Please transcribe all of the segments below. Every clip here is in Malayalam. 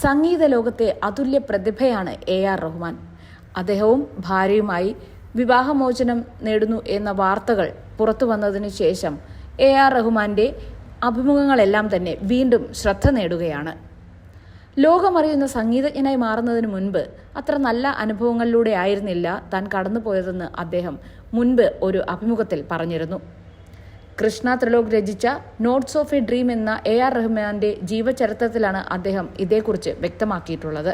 സംഗീത ലോകത്തെ അതുല്യ പ്രതിഭയാണ് എ ആർ റഹ്മാൻ. അദ്ദേഹവും ഭാര്യയുമായി വിവാഹമോചനം നേടുന്നു എന്ന വാർത്തകൾ പുറത്തു വന്നതിനു ശേഷം എ ആർ റഹ്മാന്റെ അഭിമുഖങ്ങളെല്ലാം തന്നെ വീണ്ടും ശ്രദ്ധ നേടുകയാണ്. ലോകമറിയുന്ന സംഗീതജ്ഞനായി മാറുന്നതിന് മുൻപ് അത്ര നല്ല അനുഭവങ്ങളിലൂടെ ആയിരുന്നില്ല താൻ കടന്നുപോയതെന്ന് അദ്ദേഹം മുൻപ് ഒരു അഭിമുഖത്തിൽ പറഞ്ഞിരുന്നു. കൃഷ്ണ ത്രിലോക് രചിച്ച നോട്ട്സ് ഓഫ് എ ഡ്രീം എന്ന എ ആർ റഹ്മാന്റെ ജീവചരിത്രത്തിലാണ് അദ്ദേഹം ഇതേക്കുറിച്ച് വ്യക്തമാക്കിയിട്ടുള്ളത്.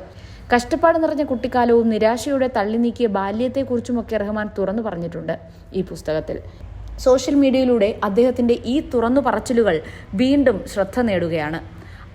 കഷ്ടപ്പാട് നിറഞ്ഞ കുട്ടിക്കാലവും നിരാശയുടെ തള്ളി നീക്കിയ ബാല്യത്തെക്കുറിച്ചുമൊക്കെ റഹ്മാൻ തുറന്നു പറഞ്ഞിട്ടുണ്ട് ഈ പുസ്തകത്തിൽ. സോഷ്യൽ മീഡിയയിലൂടെ അദ്ദേഹത്തിന്റെ ഈ തുറന്നു പറച്ചിലുകൾ വീണ്ടും ശ്രദ്ധ നേടുകയാണ്.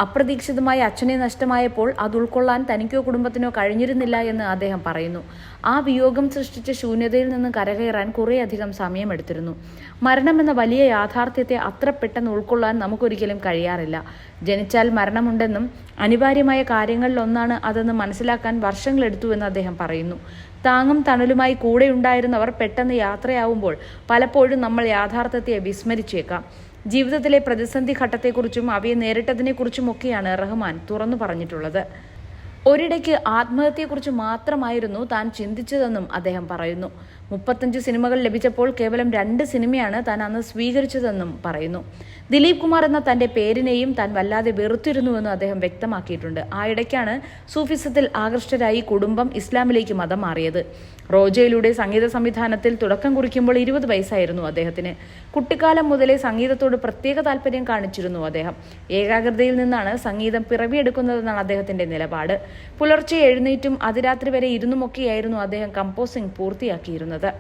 അപ്രതീക്ഷിതമായി അച്ഛനെ നഷ്ടമായപ്പോൾ അത് ഉൾക്കൊള്ളാൻ തനിക്കോ കുടുംബത്തിനോ കഴിഞ്ഞിരുന്നില്ല എന്ന് അദ്ദേഹം പറയുന്നു. ആ വിയോഗം സൃഷ്ടിച്ച ശൂന്യതയിൽ നിന്ന് കരകയറാൻ കുറേയധികം സമയമെടുത്തിരുന്നു. മരണമെന്ന വലിയ യാഥാർത്ഥ്യത്തെ അത്ര പെട്ടെന്ന് ഉൾക്കൊള്ളാൻ നമുക്കൊരിക്കലും കഴിയാറില്ല. ജനിച്ചാൽ മരണമുണ്ടെന്നും അനിവാര്യമായ കാര്യങ്ങളിലൊന്നാണ് അതെന്ന് മനസ്സിലാക്കാൻ വർഷങ്ങളെടുത്തുവെന്ന് അദ്ദേഹം പറയുന്നു. താങ്ങും തണലുമായി കൂടെയുണ്ടായിരുന്നവർ പെട്ടെന്ന് യാത്രയാവുമ്പോൾ പലപ്പോഴും നമ്മൾ യാഥാർത്ഥ്യത്തെ വിസ്മരിച്ചേക്കാം. ജീവിതത്തിലെ പ്രതിസന്ധി ഘട്ടത്തെക്കുറിച്ചും അവയെ നേരിട്ടതിനെക്കുറിച്ചുമൊക്കെയാണ് റഹ്മാൻ തുറന്നു പറഞ്ഞിട്ടുള്ളത്. ഒരിടയ്ക്ക് ആത്മഹത്യയെക്കുറിച്ച് മാത്രമായിരുന്നു താൻ ചിന്തിച്ചതെന്നും അദ്ദേഹം പറയുന്നു. മുപ്പത്തഞ്ച് സിനിമകൾ ലഭിച്ചപ്പോൾ കേവലം രണ്ട് സിനിമയാണ് താൻ അന്ന് സ്വീകരിച്ചതെന്നും പറയുന്നു. ദിലീപ് കുമാർ എന്ന തന്റെ പേരിനെയും താൻ വല്ലാതെ വെറുത്തിരുന്നുവെന്നും അദ്ദേഹം വ്യക്തമാക്കിയിട്ടുണ്ട്. ആ ഇടയ്ക്കാണ് സൂഫിസത്തിൽ ആകൃഷ്ടരായി കുടുംബം ഇസ്ലാമിലേക്ക് മതം മാറിയത്. റോജയിലൂടെ സംഗീത സംവിധാനത്തിൽ തുടക്കം കുറിക്കുമ്പോൾ ഇരുപത് വയസ്സായിരുന്നു അദ്ദേഹത്തിന്. കുട്ടിക്കാലം മുതലേ സംഗീതത്തോട് പ്രത്യേക താല്പര്യം കാണിച്ചിരുന്നു അദ്ദേഹം. ഏകാഗ്രതയിൽ നിന്നാണ് സംഗീതം പിറവിയെടുക്കുന്നതെന്നാണ് അദ്ദേഹത്തിന്റെ നിലപാട്. പുലർച്ചെ എഴുന്നേറ്റും അതിരാത്രി വരെ ഇരുന്നുമൊക്കെയായിരുന്നു അദ്ദേഹം കമ്പോസിംഗ് പൂർത്തിയാക്കിയിരുന്നത്.